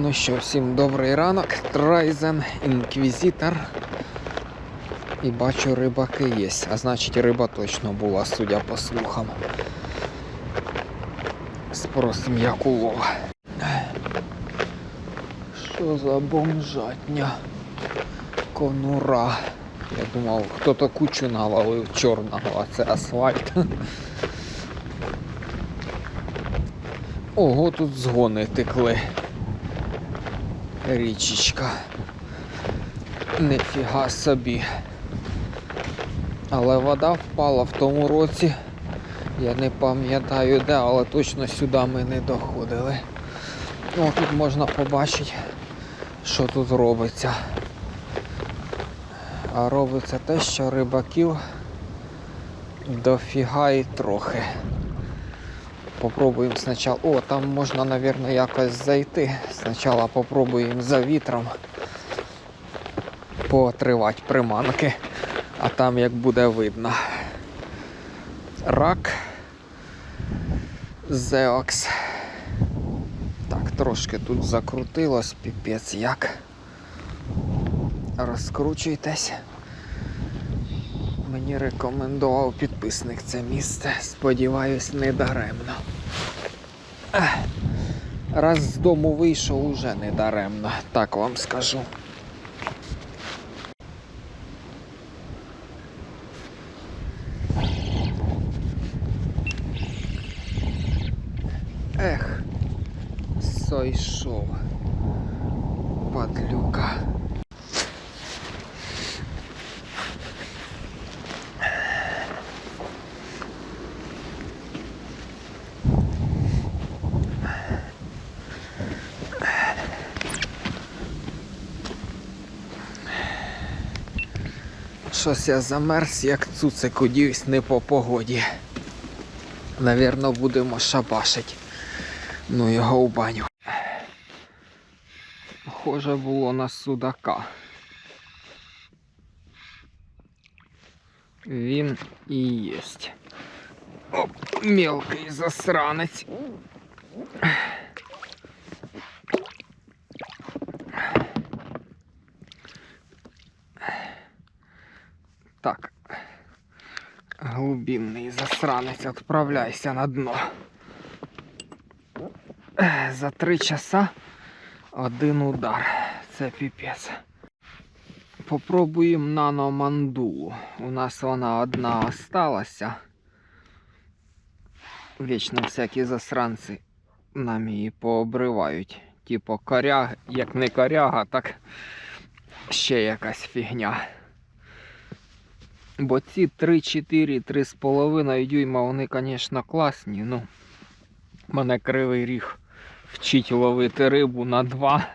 Ну що, всім добрий ранок. Трайзен, інквізитор. І бачу, рибаки є. А значить риба точно була, судя по слухам. Спросим, як улов. Що за бомжатня? Конура. Я думав, хто-то кучу навалив чорного, а це асфальт. Ого, тут згони текли. Річечка. Нифіга собі. Але вода впала в тому році. Я не пам'ятаю де, але точно сюди ми не доходили. О, тут можна побачити, що тут робиться. А робиться те, що рибаків дофіга і трохи. Попробуємо спочатку. О, там можна, мабуть, якось зайти. Спочатку попробуємо за вітром поотривати приманки, а там як буде видно. Рак. Зеокс. Так, трошки тут закрутилось, піпець як. Розкручуйтесь. Мені рекомендував підписник це місце. Сподіваюсь, не даремно. Раз з дому вийшов, уже не даремно, так вам скажу. Щось я замерз, як цуцик удівсь не по погоді. Навірно, будемо шабашить. Ну його в баню. Похоже було на судака. Він і єсть. Оп, мелкий засранець. Так. Глубинний засранець, відправляйся на дно. За три часа один удар. Це піпець. Попробуємо наномандулу. У нас вона одна осталася. Вічно всякі засранці нам її пообривають. Типу коряг, як не коряга, так ще якась фігня. Бо ці 3-4, 3,5 дюйма, вони, звісно, класні. Ну, мене кривий ріг вчить ловити рибу на 2,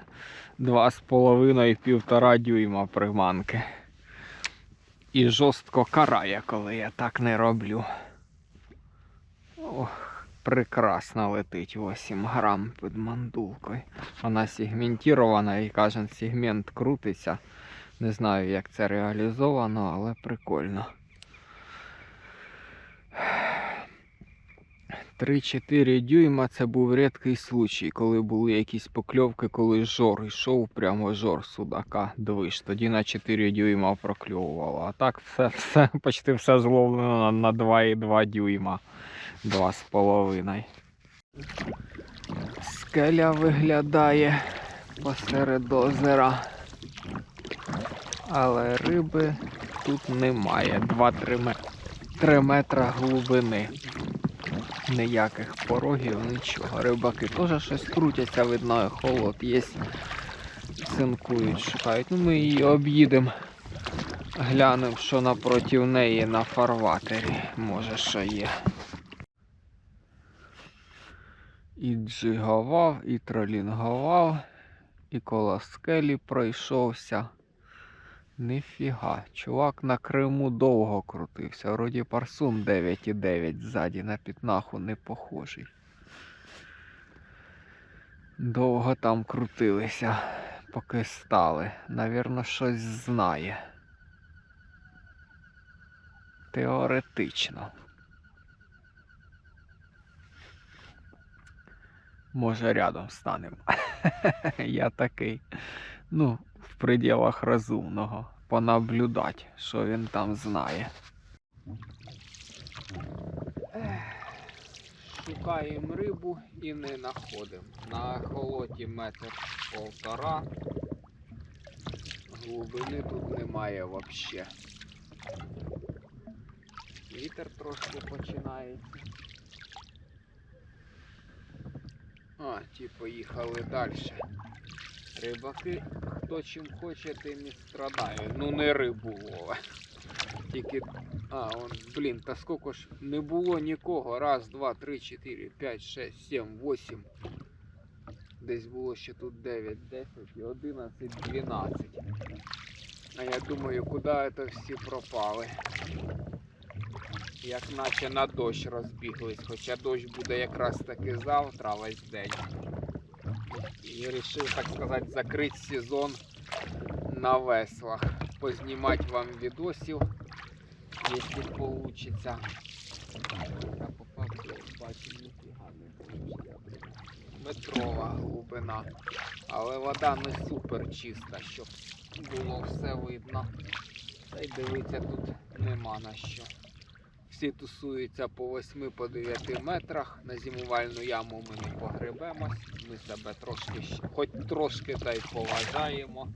2,5 і 1,5 дюйма приманки. І жорстко карає, коли я так не роблю. Ох, прекрасно летить 8 грам під мандулкою. Вона сегментована і кожен сегмент крутиться. Не знаю, як це реалізовано, але прикольно. 3-4 дюйма це був рідкий случай, коли були якісь покльовки, коли жор йшов, прямо жор судака движ. Тоді на 4 дюйма прокльовувало. А так все, все почти все зловлено на 2,2 дюйма. 2,5. Скеля виглядає посеред озера. Але риби тут немає. 2-3 ме... 3 метра глибини. Ніяких порогів, нічого. Рибаки теж щось крутяться, видно, холод є. Цинкують, шукають. Ну ми її об'їдемо. Глянемо, що напроти неї на фарватері. Може що є. І джиговав, і тролінгував, і коло скелі пройшовся. Ніфіга, чувак на Криму довго крутився. Вроді парсун 9,9 ззаді на пітнаху не похожий. Довго там крутилися, поки стали. Навірно, щось знає. Теоретично. Може, рядом станемо. Я такий. Ну, в пределах розумного. Понаблюдать, що він там знає. Шукаємо рибу і не знаходимо. На холоті метр полтора. Глибини тут немає взагалі. Вітер трошки починається. А, ті поїхали далі. Рибаки, хто чим хоче, тим і страдає. Ну не рибу лове. Тільки. А, он, блін, та скільки ж не було нікого. Раз, два, три, чотири, п'ять, шесть, сім, восім. Десь було ще тут 9, 10 і 11, 12. А я думаю, куди це всі пропали. Як наче на дощ розбіглись, хоча дощ буде якраз таки завтра весь день. І вирішив, так сказати, закрити сезон на веслах. Познімати вам відосів, якщо вийде. Та попав, бачив, ніфіга не. Метрова глибина. Але вода не супер чиста, щоб було все видно. Та й дивитися тут нема на що. Всі тусуються по 8 по 9 метрах. На зимувальну яму ми не погребемось. Ми себе трошки, хоч трошки та й поважаємо.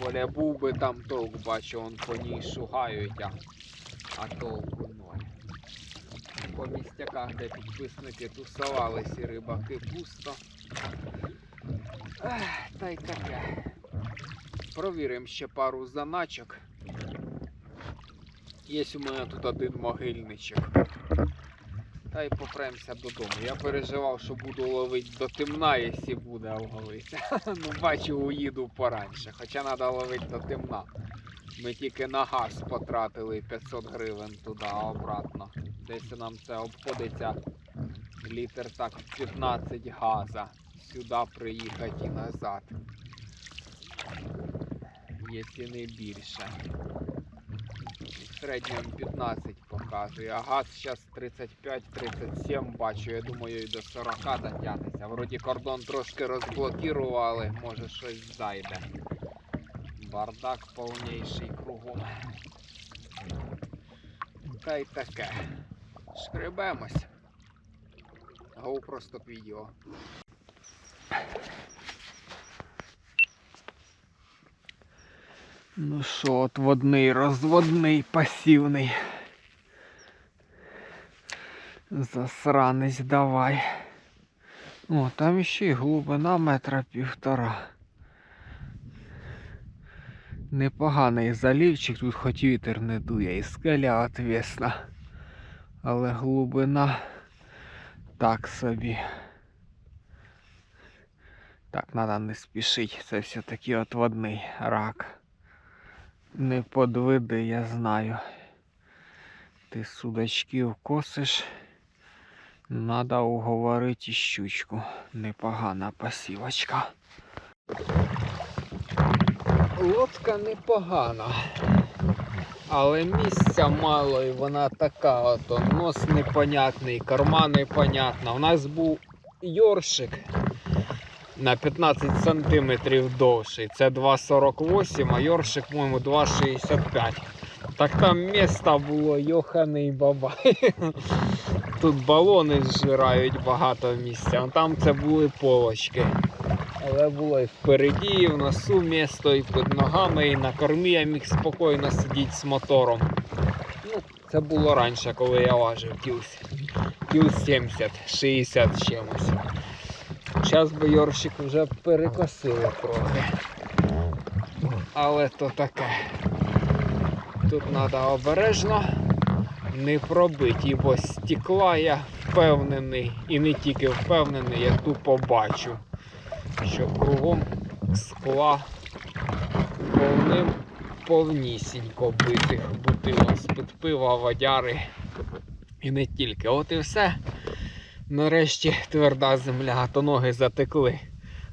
Боля був би там толк, бачу, он по ній шугають, а, а толку ноль. По містяках, де підписники тусувались і рибаки пусто. Ех, та й таке. Провіримо ще пару заначок. Є у мене тут один могильничок. Та й попремся додому. Я переживав, що буду ловити до темна, якщо буде ловити. ну бачу, уїду пораньше. Хоча треба ловити до темна. Ми тільки на газ потратили 500 гривень туди, обратно. Десь нам це обходиться літр так 15 газа. Сюди приїхати і назад. Якщо не більше. Середньому 15 показує, а газ зараз 35-37 бачу, я думаю і до 40 дотягнеться. Вроді кордон трошки розблокували, може щось зайде. Бардак повніший кругом. Та й таке. Шкребемось. GoPro стоп відео. Ну що, от водний, розводний, пасівний. Засранець давай. О, там ще й глибина метра півтора. Непоганий залівчик, тут хоч вітер не дує і скеля отвісна. Але глибина так собі. Так, треба не спішити, це все-таки отводний рак. Не подвиди, я знаю. Ти судачків косиш. Надо уговорити щучку. Непогана пасівочка. Лодка непогана. Але місця мало і вона така ото. Нос непонятний, корма непонятна. У нас був йоршик на 15 сантиметрів довший. Це 2,48, а йоршик, по-моєму, 2,65. Так там міста було йоханий бабай. Тут балони зжирають багато місця. А там це були полочки. Але було і впереді, і в носу місто, і під ногами, і на кормі я міг спокійно сидіти з мотором. Ну, це було раніше, коли я важив кіл, кіл 70, 60 з чимось. Зараз би Йоршик вже перекосило трохи. Але то таке. Тут треба обережно не пробити, бо стекла я впевнений і не тільки впевнений, я тупо бачу, що кругом скла повним повнісінько битих бутилок з-під пива, водяри і не тільки. От і все. Нарешті тверда земля, то ноги затекли.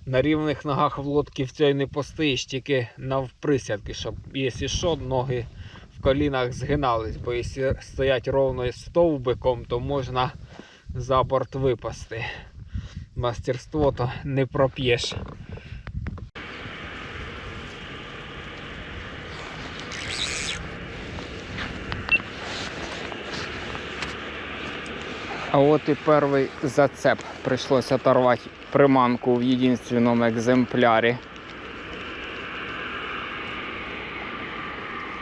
На рівних ногах в лодці в цій не постоїш, тільки навприсядки, щоб, якщо що, ноги в колінах згинались, бо якщо стоять ровно стовбиком, то можна за борт випасти. мастерство, то не проп'єш. А от і перший зацеп. Прийшлося оторвати приманку в єдинственному екземплярі.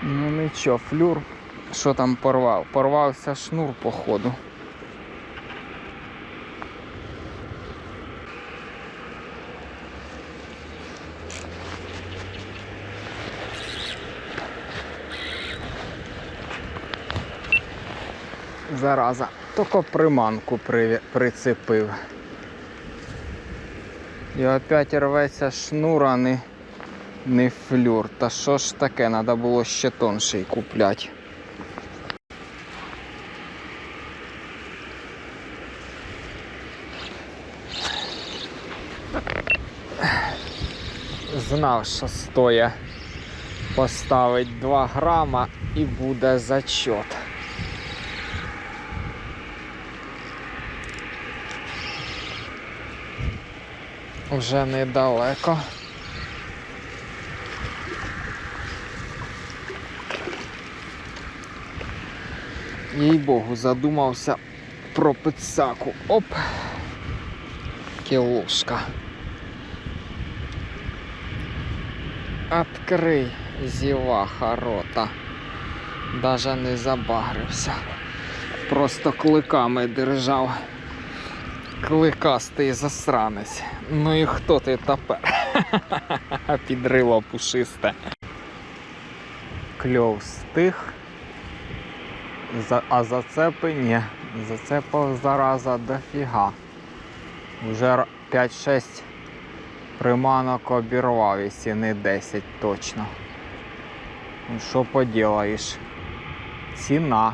Ну нічого, флюр. Що там порвав? Порвався шнур, походу. Зараза, тільки приманку при... прицепив. І опять рветься шнур, а не, не флюр. Та що ж таке, треба було ще тонший купляти. Знав, що стоя поставить 2 грама і буде зачот. Вже недалеко. Їй богу, задумався про пицаку. Оп! Кілушка. Открий, зіваха рота. Даже не забагрився. Просто кликами держав. Кликастий засранець. Ну і хто ти тепер? Підрило пушисте. Кльов стих. А зацепи ні. Зацепив зараза дофіга. Вже 5-6 приманок обірвав, якщо не 10 точно. Ну що поділаєш? Ціна.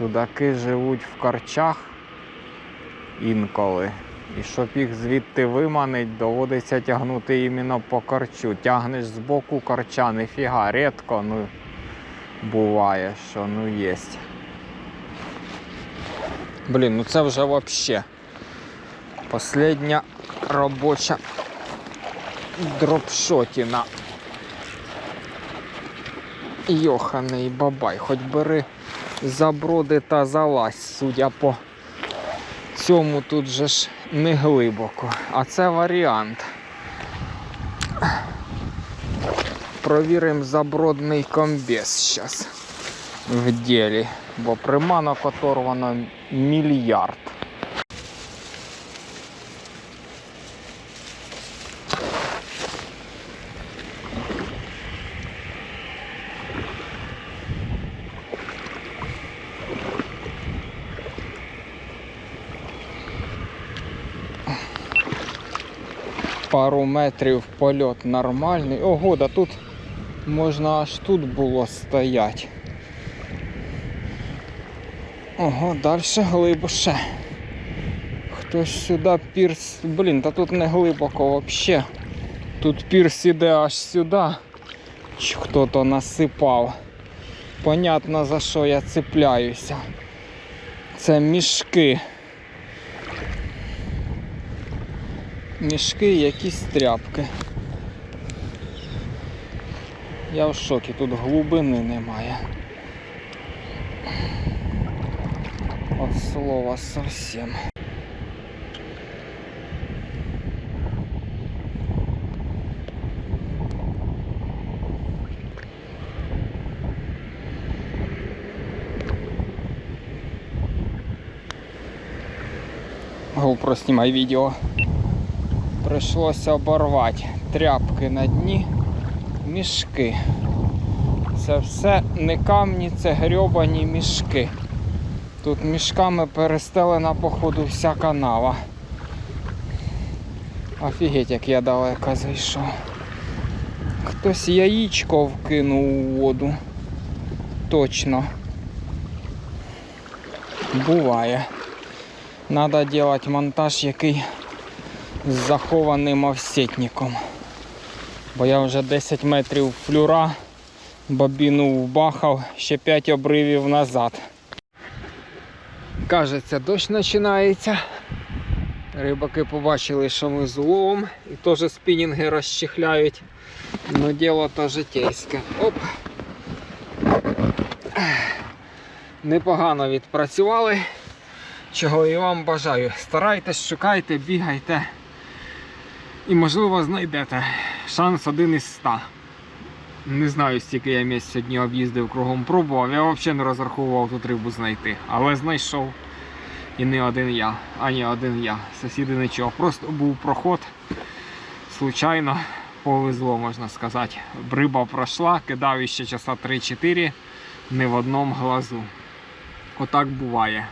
Судаки живуть в корчах інколи. І щоб їх звідти виманить, доводиться тягнути іменно по корчу. Тягнеш з боку корча, ніфіга, рідко, ну буває, що ну єсть. Блін, ну це вже вообще. Последня робоча дропшотіна. Йоханий бабай, хоч бери заброди та залазь, судя по цьому тут же ж не глибоко. А це варіант. Провіримо забродний комбез зараз в ділі, бо приманок оторвано мільярд. Пару метрів польот нормальний. Ого, да тут можна аж тут було стояти. Ого, далі глибше. Хтось сюди пірс. Блін, та тут не глибоко взагалі. Тут пірс іде аж сюди. Чи хто-то насипав. Понятно за що я цепляюся. Це мішки. Мішки, якісь тряпки. Я в шокі, тут глибини немає. От слова совсем. GoPro знімай відео. Прийшлося оборвати тряпки на дні, мішки. Це все не камні, це грьобані мішки. Тут мішками перестелена, походу, вся канава. Офігеть, як я далеко зайшов. Хтось яєчко вкинув у воду. Точно. Буває. Надо делать монтаж, який з захованим овсетником. Бо я вже 10 метрів флюра, бобіну вбахав, ще 5 обривів назад. Кажеться, дощ починається. Рибаки побачили, що ми з уловом і теж спінінги розчехляють. Ну діло то житейське. Оп. Непогано відпрацювали. Чого і вам бажаю. Старайтесь, шукайте, бігайте. І можливо знайдете. Шанс один із ста. Не знаю, стільки я місць сьогодні об'їздив кругом пробував. Я взагалі не розраховував тут рибу знайти. Але знайшов. І не один я, а не один я. Сусіди нічого. Просто був проход. Случайно повезло, можна сказати. Риба пройшла, кидав іще часа 3-4 не в одному глазу. Отак буває.